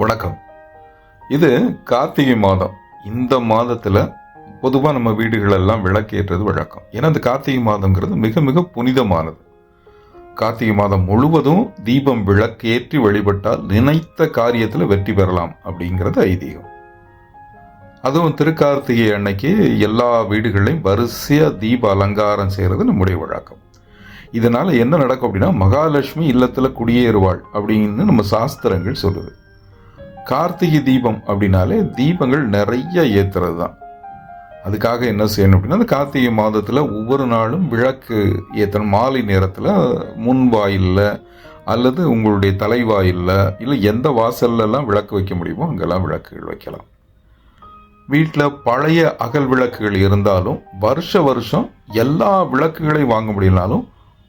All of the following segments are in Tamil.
வணக்கம். இது கார்த்திகை மாதம். இந்த மாதத்துல பொதுவாக நம்ம வீடுகளெல்லாம் விளக்கேற்றது வழக்கம். ஏன்னா இந்த கார்த்திகை மாதங்கிறது மிக மிக புனிதமானது. கார்த்திகை மாதம் முழுவதும் தீபம் விளக்கேற்றி வழிபட்டால் நினைத்த காரியத்தில் வெற்றி பெறலாம் அப்படிங்கிறது ஐதீகம். அதுவும் திருக்கார்த்திகை அன்னைக்கு எல்லா வீடுகளையும் வரிசையாக தீப அலங்காரம் செய்கிறது நம்முடைய வழக்கம். இதனால் என்ன நடக்கும் அப்படின்னா மகாலட்சுமி இல்லத்தில் குடியேறுவாள் அப்படின்னு நம்ம சாஸ்திரங்கள் சொல்லுது. கார்த்திகை தீபம் அப்படின்னாலே தீபங்கள் நிறைய ஏற்றுறது தான் அதுக்காக என்ன செய்யணும் அப்படின்னா அந்த கார்த்திகை மாதத்தில் ஒவ்வொரு நாளும் விளக்கு ஏற்றணும் மாலை நேரத்தில் முன்வாயிலில் அல்லது உங்களுடைய தலைவாயிலில் இல்லை எந்த வாசல்லலாம் விளக்கு வைக்க முடியுமோ அங்கெல்லாம் விளக்குகள் வைக்கலாம். வீட்டில் பழைய அகல் விளக்குகள் இருந்தாலும் வருஷ வருஷம் எல்லா விளக்குகளையும் வாங்க முடியலனாலும்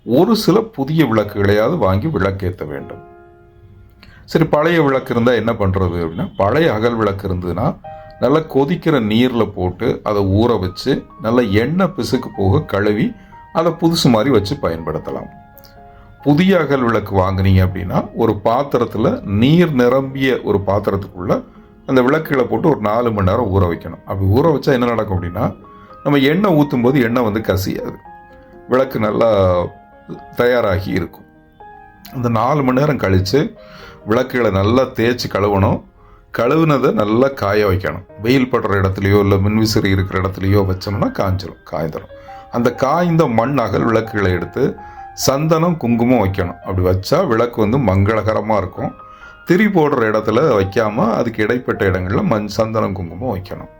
ஒரு சில புதிய விளக்குகளையாவது வாங்கி விளக்கேற்ற வேண்டும். சரி பழைய விளக்கு இருந்தால் என்ன பண்ணுறது அப்படின்னா பழைய அகல் விளக்கு இருந்ததுன்னா நல்லா கொதிக்கிற நீரில் போட்டு அதை ஊற வச்சு நல்லா எண்ணெய் பிசுக்கு போக கழுவி அதை புதுசு மாதிரி வச்சு பயன்படுத்தலாம். புதிய அகல் விளக்கு வாங்குனீங்க அப்படின்னா ஒரு பாத்திரத்தில் நீர் நிரம்பிய ஒரு பாத்திரத்துக்குள்ள அந்த விளக்குகளை போட்டு ஒரு நாலு மணி நேரம் ஊற வைக்கணும். அப்படி ஊற வச்சா என்ன நடக்கும் அப்படின்னா நம்ம எண்ணெய் ஊற்றும் போது எண்ணெய் வந்து கசியாது. விளக்கு நல்லா தயாராகி இருக்கும். இந்த நாலு மணி நேரம் கழித்து விளக்குகளை நல்லா தேய்ச்சி கழுவணும். கழுவுனதை நல்லா காய வைக்கணும். வெயில் படுற இடத்துலையோ இல்லை மின்விசிறி இருக்கிற இடத்துலையோ வச்சோம்னா காஞ்சிரும் காய்ந்துடும் அந்த காய்ந்த மண் அகல் விளக்குகளை எடுத்து சந்தனம் குங்குமம் வைக்கணும். அப்படி வச்சா விளக்கு வந்து மங்களகரமாக இருக்கும். திரி போடுற இடத்துல வைக்காமல் அதுக்கு இடைப்பட்ட இடங்களில் மண் சந்தனம் குங்குமம் வைக்கணும்.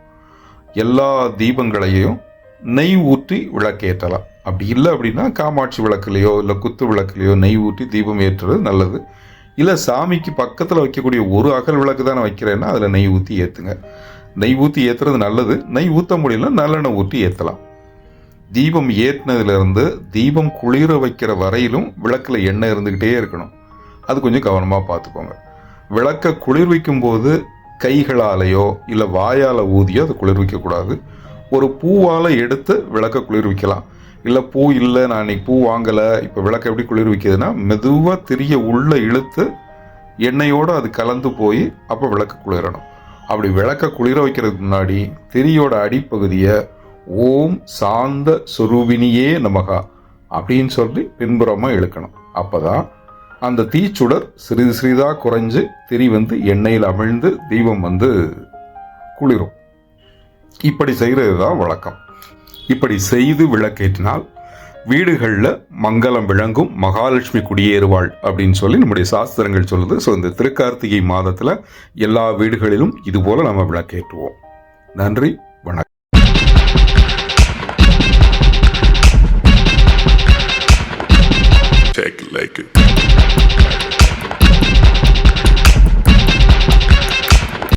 எல்லா தீபங்களையும் நெய் ஊற்றி விளக்கேற்றலாம். அப்படி இல்லை அப்படின்னா காமாட்சி விளக்குலையோ இல்லை குத்து விளக்குலையோ நெய் ஊற்றி தீபம் ஏற்றுறது நல்லது. இல்லை சாமிக்கு பக்கத்தில் வைக்கக்கூடிய ஒரு அகல் விளக்கு தானே வைக்கிறேன்னா அதில் நெய் ஊற்றி ஏற்றுங்க நெய் ஊற்றி ஏற்றுறது நல்லது. நெய் ஊற்ற முடியல நல்லெண்ணெய் ஊற்றி ஏற்றலாம் தீபம் ஏற்றினதுலேருந்து தீபம் குளிர வைக்கிற வரையிலும் விளக்கில் எண்ணெய் இருந்துக்கிட்டே இருக்கணும். அது கொஞ்சம் கவனமாக பார்த்துக்கோங்க. விளக்கை குளிர்விக்கும் போது கைகளாலேயோ இல்லை வாயால் ஊதியோ அதை குளிர்விக்கக்கூடாது ஒரு பூவால் எடுத்து விளக்க குளிர்விக்கலாம் இல்லை பூ இல்லை நான் இன்னைக்கு பூ வாங்கலை. இப்போ விளக்கு எப்படி குளிர் வைக்கிதுன்னா மெதுவாக திரிய உள்ளே இழுத்து எண்ணெயோடு அது கலந்து போய் அப்போ விளக்கு குளிரணும். அப்படி விளக்க குளிர வைக்கிறதுக்கு முன்னாடி திரியோட அடிப்பகுதியை ஓம் சாந்த சுரூபினியே நமகா அப்படின்னு சொல்லி பின்புறமாக இழுக்கணும். அப்பதான் அந்த தீச்சுடர் சிறிது சிறிதாக குறைஞ்சு திரி வந்து எண்ணெயில் அமிழ்ந்து தீபம் வந்து குளிரும். இப்படி செய்கிறது தான் வழக்கம். இப்படி செய்து விளக்கேற்றினால் வீடுகளில் மங்களம் விளங்கும் மகாலட்சுமி குடியேறுவாள் அப்படின்னு சொல்லி நம்முடைய சாஸ்திரங்கள் சொல்லுது ஸோ இந்த திருக்கார்த்திகை மாதத்தில் எல்லா வீடுகளிலும் இதுபோல் நம்ம விளக்கேற்றுவோம் நன்றி வணக்கம் Take like it.